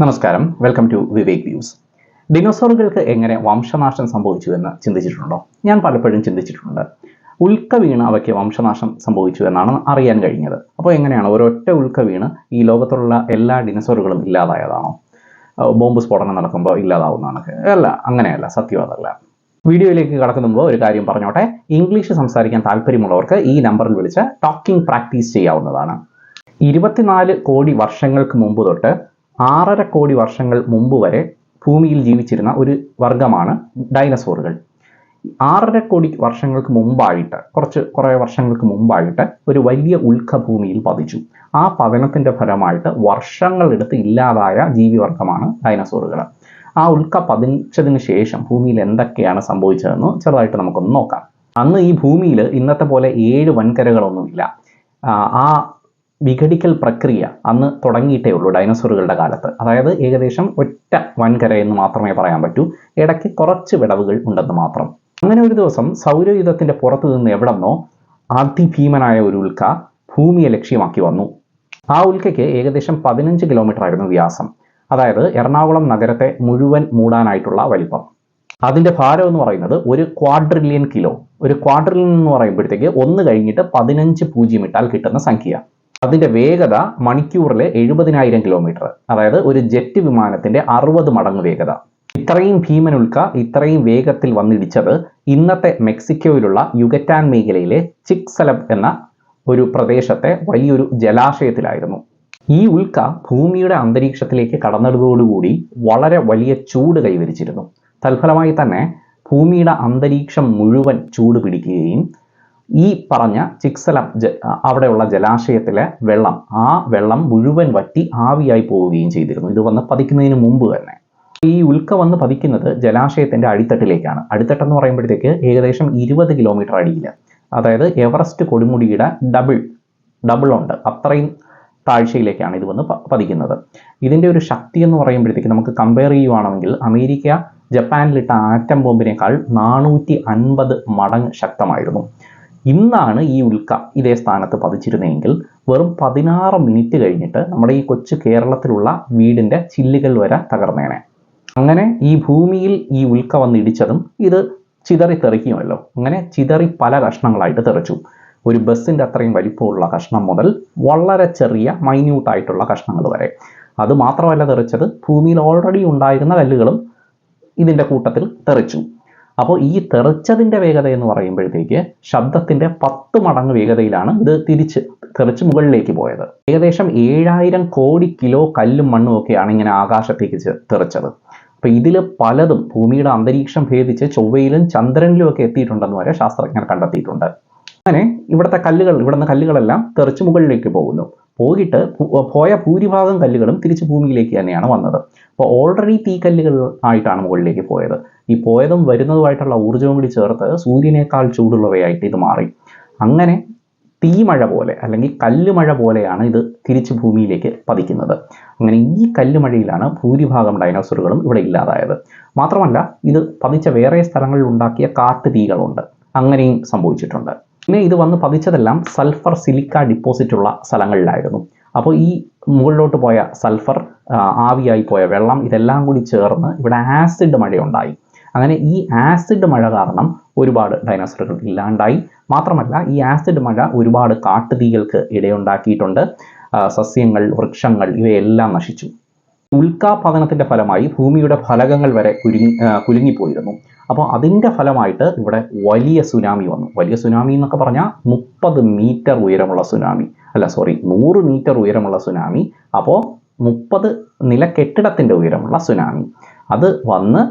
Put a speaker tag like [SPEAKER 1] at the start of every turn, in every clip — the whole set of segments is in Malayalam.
[SPEAKER 1] നമസ്കാരം. വെൽക്കം ടു വിവേക് വ്യൂസ് ഡിനോസോറുകൾക്ക് എങ്ങനെ വംശനാശം സംഭവിച്ചു എന്ന് ചിന്തിച്ചിട്ടുണ്ടോ? ഞാൻ പലപ്പോഴും ചിന്തിച്ചിട്ടുണ്ട്. ഉൽക്ക വീണ് അവയ്ക്ക് വംശനാശം സംഭവിച്ചു എന്നാണ് അറിയാൻ കഴിഞ്ഞത്. അപ്പോൾ എങ്ങനെയാണ് ഒരൊറ്റ ഉൽക്ക വീണ് ഈ ലോകത്തുള്ള എല്ലാ ഡിനോസോറുകളും ഇല്ലാതായതാണോ? ബോംബ് സ്ഫോടനം നടക്കുമ്പോൾ ഇല്ലാതാവുന്നതാണ്. അല്ല അങ്ങനെയല്ല സത്യം അതല്ല. വീഡിയോയിലേക്ക് കടക്കുന്ന മുമ്പ് ഒരു കാര്യം പറഞ്ഞോട്ടെ. ഇംഗ്ലീഷ് സംസാരിക്കാൻ താല്പര്യമുള്ളവർക്ക് ഈ നമ്പറിൽ വിളിച്ച് ടോക്കിംഗ് പ്രാക്ടീസ് ചെയ്യാവുന്നതാണ്. ഇരുപത്തിനാല് കോടി വർഷങ്ങൾക്ക് മുമ്പ് തൊട്ട് ആറര കോടി വർഷങ്ങൾ മുമ്പ് വരെ ഭൂമിയിൽ ജീവിച്ചിരുന്ന ഒരു വർഗമാണ് ഡൈനസോറുകൾ. ആറര കോടി വർഷങ്ങൾക്ക് മുമ്പായിട്ട് കുറച്ച് കുറേ വർഷങ്ങൾക്ക് മുമ്പായിട്ട് ഒരു വലിയ ഉൽക്ക ഭൂമിയിൽ പതിച്ചു. ആ പതനത്തിന്റെ ഫലമായിട്ട് വർഷങ്ങളെടുത്ത് ഇല്ലാതായ ജീവിവർഗമാണ് ഡൈനസോറുകൾ. ആ ഉൽക്ക പതിച്ചതിന് ശേഷം ഭൂമിയിൽ എന്തൊക്കെയാണ് സംഭവിച്ചതെന്ന് ചെറുതായിട്ട് നമുക്കൊന്ന് നോക്കാം. അന്ന് ഈ ഭൂമിയിൽ ഇന്നത്തെ പോലെ ഏഴ് വൻകരകളൊന്നുമില്ല. ആ, വിഘടിക്കൽ പ്രക്രിയ അന്ന് തുടങ്ങിയിട്ടേ ഉള്ളൂ ഡൈനോസറുകളുടെ കാലത്ത്. അതായത് ഏകദേശം ഒറ്റ വൻകര എന്ന് മാത്രമേ പറയാൻ പറ്റൂ. ഇടയ്ക്ക് കുറച്ച് വിടവുകൾ ഉണ്ടെന്ന് മാത്രം. അങ്ങനെ ഒരു ദിവസം സൗരയുധത്തിന്റെ പുറത്തു നിന്ന് എവിടെന്നോ അതിഭീമനായ ഒരു ഉൽക്ക ഭൂമിയെ ലക്ഷ്യമാക്കി വന്നു. ആ ഉൽക്കയ്ക്ക് ഏകദേശം പതിനഞ്ച് കിലോമീറ്റർ ആയിരുന്നു വ്യാസം. അതായത് എറണാകുളം നഗരത്തെ മുഴുവൻ മൂടാനായിട്ടുള്ള വലിപ്പം. അതിന്റെ ഭാരം എന്ന് പറയുന്നത് ഒരു ക്വാഡ്രില്യൺ കിലോ ഒരു ക്വാഡ്രില്യൺ എന്ന് പറയുമ്പോഴത്തേക്ക് ഒന്ന് കഴിഞ്ഞിട്ട് പതിനഞ്ച് പൂജ്യം ഇട്ടാൽ കിട്ടുന്ന സംഖ്യ. അതിന്റെ വേഗത മണിക്കൂറിലെ എഴുപതിനായിരം കിലോമീറ്റർ അതായത് ഒരു ജെറ്റ് വിമാനത്തിന്റെ അറുപത് മടങ്ങ് വേഗത. ഇത്രയും ഭീമൻ ഉൽക്ക ഇത്രയും വേഗത്തിൽ വന്നിടിച്ചത് ഇന്നത്തെ മെക്സിക്കോയിലുള്ള യുഗറ്റാൻ മേഖലയിലെ ചിക്സലബ് എന്ന ഒരു പ്രദേശത്തെ വലിയൊരു ജലാശയത്തിലായിരുന്നു. ഈ ഉൽക്ക ഭൂമിയുടെ അന്തരീക്ഷത്തിലേക്ക് കടന്നതോടുകൂടി വളരെ വലിയ ചൂട് കൈവരിച്ചിരുന്നു. തൽഫലമായി തന്നെ ഭൂമിയുടെ അന്തരീക്ഷം മുഴുവൻ ചൂട് പിടിക്കുകയും ഈ പറഞ്ഞ ചിക്സലം അവിടെയുള്ള ജലാശയത്തിലെ വെള്ളം ആ വെള്ളം മുഴുവൻ വറ്റി ആവിയായി പോവുകയും ചെയ്തിരുന്നു. ഇത് വന്ന് പതിക്കുന്നതിന് മുമ്പ് തന്നെ. ഈ ഉൽക്ക വന്ന് പതിക്കുന്നത് ജലാശയത്തിന്റെ അടിത്തട്ടിലേക്കാണ്. അടിത്തട്ടെന്ന് പറയുമ്പോഴത്തേക്ക് ഏകദേശം ഇരുപത് കിലോമീറ്റർ അടിയിൽ. അതായത് എവറസ്റ്റ് കൊടുമുടിയുടെ ഡബിൾ ഡബിൾ ഉണ്ട്. അത്രയും താഴ്ചയിലേക്കാണ് ഇത് വന്ന് പതിക്കുന്നത്. ഇതിന്റെ ഒരു ശക്തി എന്ന് പറയുമ്പോഴത്തേക്ക് നമുക്ക് കമ്പയർ ചെയ്യുവാണെങ്കിൽ അമേരിക്ക ജപ്പാനിലിട്ട ആറ്റം ബോംബിനേക്കാൾ നാനൂറ്റി അൻപത് മടങ്ങ് ശക്തമായിരുന്നു. ഇന്നാണ് ഈ ഉൽക്ക ഇതേ സ്ഥാനത്ത് പതിച്ചിരുന്നതെങ്കിൽ വെറും പതിനാറ് മിനിറ്റ് കഴിഞ്ഞിട്ട് നമ്മുടെ ഈ കൊച്ചു കേരളത്തിലുള്ള വീടിന്റെ ചില്ലുകൾ വരെ തകർന്നേനെ. അങ്ങനെ ഈ ഭൂമിയിൽ ഈ ഉൽക്ക വന്നിടിച്ചതും ഇത് ചിതറി തെറിക്കുമല്ലോ. അങ്ങനെ ചിതറി പല കഷ്ണങ്ങളായിട്ട് തെറിച്ചു. ഒരു ബസ്സിന്റെ അത്രയും വലിപ്പമുള്ള കഷ്ണം മുതൽ വളരെ ചെറിയ മൈന്യൂട്ടായിട്ടുള്ള കഷ്ണങ്ങൾ വരെ. അത് മാത്രമല്ല തെറിച്ചത് ഭൂമിയിൽ ഓൾറെഡി ഉണ്ടായിരുന്ന കല്ലുകളും ഇതിന്റെ കൂട്ടത്തിൽ തെറിച്ചു. അപ്പോൾ ഈ തെറിച്ചതിന്റെ വേഗത എന്ന് പറയുമ്പോഴത്തേക്ക് ശബ്ദത്തിന്റെ പത്ത് മടങ്ങ് വേഗതയിലാണ് ഇത് തിരിച്ച് തെറിച്ച് മുകളിലേക്ക് പോയത്. ഏകദേശം ഏഴായിരം കോടി കിലോ കല്ലും മണ്ണും ഒക്കെയാണ് ഇങ്ങനെ ആകാശത്തേക്ക് തെറിച്ചത്. അപ്പോൾ ഇതിൽ പലതും ഭൂമിയുടെ അന്തരീക്ഷം ഭേദിച്ച് ചൊവ്വയിലും ചന്ദ്രനിലും ഒക്കെ എത്തിയിട്ടുണ്ടെന്ന് വരെ ശാസ്ത്രജ്ഞർ കണ്ടെത്തിയിട്ടുണ്ട്. അങ്ങനെ ഇവിടുത്തെ കല്ലുകൾ ഇവിടുന്ന് കല്ലുകളെല്ലാം തെറിച്ച് മുകളിലേക്ക് പോകുന്നു. പോയിട്ട് പോയ ഭൂരിഭാഗം കല്ലുകളും തിരിച്ച് ഭൂമിയിലേക്ക് തന്നെയാണ് വന്നത്. അപ്പോൾ ഓൾറെഡി തീ കല്ലുകൾ ആയിട്ടാണ് മുകളിലേക്ക് പോയത്. ഈ പോയതും വരുന്നതുമായിട്ടുള്ള ഊർജവും കൂടി ചേർത്ത് സൂര്യനേക്കാൾ ചൂടുള്ളവയായിട്ട് ഇത് മാറി. അങ്ങനെ തീമഴ പോലെ അല്ലെങ്കിൽ കല്ലുമഴ പോലെയാണ് ഇത് തിരിച്ച് ഭൂമിയിലേക്ക് പതിക്കുന്നത്. അങ്ങനെ ഈ കല്ലുമഴയിലാണ് ഭൂരിഭാഗം ഡൈനോസറുകളും ഇവിടെ ഇല്ലാതായത്. മാത്രമല്ല ഇത് പതിച്ച വേറെ സ്ഥലങ്ങളിൽ ഉണ്ടാക്കിയ കാട്ടു തീകളുണ്ട് അങ്ങനെയും സംഭവിച്ചിട്ടുണ്ട്. പിന്നെ ഇത് വന്ന് പതിച്ചതെല്ലാം സൾഫർ സിലിക്ക ഡിപ്പോസിറ്റ് ഉള്ള സ്ഥലങ്ങളിലായിരുന്നു. അപ്പോൾ ഈ മുകളിലോട്ട് പോയ സൾഫർ ആവിയായി പോയ വെള്ളം ഇതെല്ലാം കൂടി ചേർന്ന് ഇവിടെ ആസിഡ് മഴയുണ്ടായി. അങ്ങനെ ഈ ആസിഡ് മഴ കാരണം ഒരുപാട് ഡൈനോസറുകൾ ഇല്ലാണ്ടായി. മാത്രമല്ല ഈ ആസിഡ് മഴ ഒരുപാട് കാട്ടുതീകൾക്ക് ഇടയുണ്ടാക്കിയിട്ടുണ്ട്. സസ്യങ്ങൾ വൃക്ഷങ്ങൾ ഇവയെല്ലാം നശിച്ചു. ഉൽക്കാപതനത്തിന്റെ ഫലമായി ഭൂമിയുടെ ഫലകങ്ങൾ വരെ കുരുങ്ങി കുലുങ്ങിപ്പോയിരുന്നു. അപ്പോൾ അതിന്റെ ഫലമായിട്ട് ഇവിടെ വലിയ സുനാമി വന്നു. വലിയ സുനാമി എന്നൊക്കെ പറഞ്ഞാൽ മുപ്പത് മീറ്റർ ഉയരമുള്ള സുനാമി. അല്ല സോറി നൂറ് മീറ്റർ ഉയരമുള്ള സുനാമി. അപ്പോൾ മുപ്പത് നില കെട്ടിടത്തിന്റെ ഉയരമുള്ള സുനാമി. അത് വന്ന്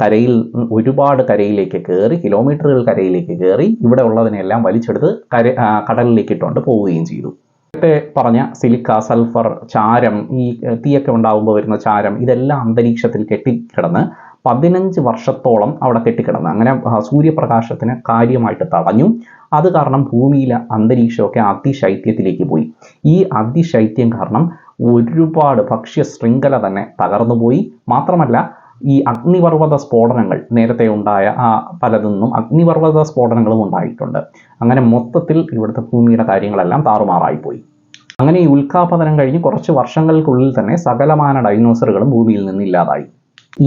[SPEAKER 1] കരയിൽ ഒരുപാട് കരയിലേക്ക് കയറി കിലോമീറ്ററുകൾ കരയിലേക്ക് കയറി ഇവിടെ ഉള്ളതിനെല്ലാം വലിച്ചെടുത്ത് കര കടലിലേക്ക് ഇട്ടുകൊണ്ട് പോവുകയും ചെയ്തു. നേരത്തെ പറഞ്ഞ സിലിക്ക സൾഫർ ചാരം ഈ തീയൊക്കെ ഉണ്ടാകുമ്പോൾ വരുന്ന ചാരം ഇതെല്ലാം അന്തരീക്ഷത്തിൽ കെട്ടിക്കിടന്ന് പതിനഞ്ച് വർഷത്തോളം അവിടെ കെട്ടിക്കിടന്ന് അങ്ങനെ സൂര്യപ്രകാശത്തിന് കാര്യമായിട്ട് തടഞ്ഞു. അത് കാരണം ഭൂമിയിലെ അന്തരീക്ഷമൊക്കെ അതിശൈത്യത്തിലേക്ക് പോയി. ഈ അതിശൈത്യം കാരണം ഒരുപാട് ഭക്ഷ്യ ശൃംഖല തന്നെ തകർന്നു പോയി. മാത്രമല്ല ഈ അഗ്നിപർവത സ്ഫോടനങ്ങൾ നേരത്തെ ഉണ്ടായ ആ പലതൊന്നും അഗ്നിപർവത സ്ഫോടനങ്ങളും ഉണ്ടായിട്ടുണ്ട്. അങ്ങനെ മൊത്തത്തിൽ ഇവിടുത്തെ ഭൂമിയുടെ കാര്യങ്ങളെല്ലാം താറുമാറായിപ്പോയി. അങ്ങനെ ഈ ഉൽക്കാപതനം കഴിഞ്ഞ് കുറച്ച് വർഷങ്ങൾക്കുള്ളിൽ തന്നെ സകലമാന ഡൈനോസറുകളും ഭൂമിയിൽ നിന്ന് ഇല്ലാതായി.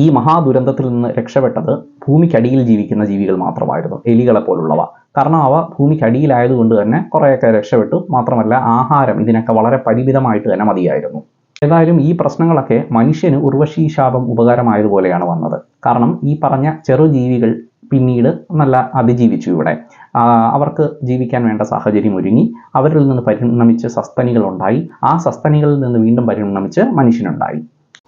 [SPEAKER 1] ഈ മഹാദുരന്തത്തിൽ നിന്ന് രക്ഷപ്പെട്ടത് ഭൂമിക്കടിയിൽ ജീവിക്കുന്ന ജീവികൾ മാത്രമായിരുന്നു എലികളെ പോലുള്ളവ. കാരണം അവ ഭൂമിക്കടിയിലായതുകൊണ്ട് തന്നെ കുറേയൊക്കെ രക്ഷപ്പെട്ടു. മാത്രമല്ല ആഹാരം ഇതിനൊക്കെ വളരെ പരിമിതമായിട്ട് തന്നെ മതിയായിരുന്നു. ഏതായാലും ഈ പ്രശ്നങ്ങളൊക്കെ മനുഷ്യന് ഉർവശീശാപം ഉപകാരമായതുപോലെയാണ് വന്നത്. കാരണം ഈ പറഞ്ഞ ചെറുജീവികൾ പിന്നീട് നല്ല അതിജീവിച്ചു ഇവിടെ. അവർക്ക് ജീവിക്കാൻ വേണ്ട സാഹചര്യം ഒരുങ്ങി അവരിൽ നിന്ന് പരിണമിച്ച് സസ്തനികൾ ഉണ്ടായി ആ സസ്തനികളിൽ നിന്ന് വീണ്ടും പരിണമിച്ച് മനുഷ്യനുണ്ടായി.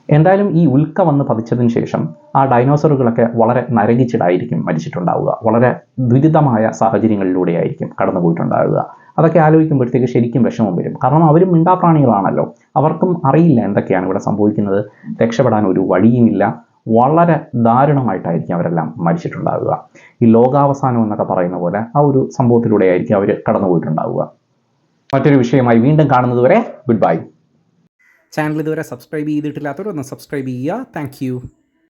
[SPEAKER 1] എന്തായാലും ഈ ഉൽക്ക വന്ന് പതിച്ചതിന് ശേഷം ആ ഡൈനോസറുകളൊക്കെ വളരെ നരകിച്ചിടായിരിക്കും മരിച്ചിട്ടുണ്ടാവുക. വളരെ ദുരിതമായ സാഹചര്യങ്ങളിലൂടെയായിരിക്കും കടന്നുപോയിട്ടുണ്ടാവുക. അതൊക്കെ ആലോചിക്കുമ്പോഴത്തേക്ക് ശരിക്കും വിഷമം വരും. കാരണം അവരും മിണ്ടാപ്രാണികളാണല്ലോ. അവർക്കും അറിയില്ല എന്തൊക്കെയാണ് ഇവിടെ സംഭവിക്കുന്നത്. രക്ഷപ്പെടാൻ ഒരു വഴിയുമില്ല. വളരെ ദാരുണമായിട്ടായിരിക്കും അവരെല്ലാം മരിച്ചിട്ടുണ്ടാവുക. ഈ ലോകാവസാനം എന്നൊക്കെ പറയുന്ന പോലെ ആ ഒരു സംഭവത്തിലൂടെയായിരിക്കും അവർ കടന്നുപോയിട്ടുണ്ടാവുക. മറ്റൊരു വിഷയമായി വീണ്ടും കാണുന്നതുവരെ ഗുഡ് ബൈ.
[SPEAKER 2] ചാനൽ ഇതുവരെ സബ്സ്ക്രൈബ് ചെയ്തിട്ടില്ലാത്തവർ ഒന്ന് സബ്സ്ക്രൈബ് ചെയ്യുക താങ്ക്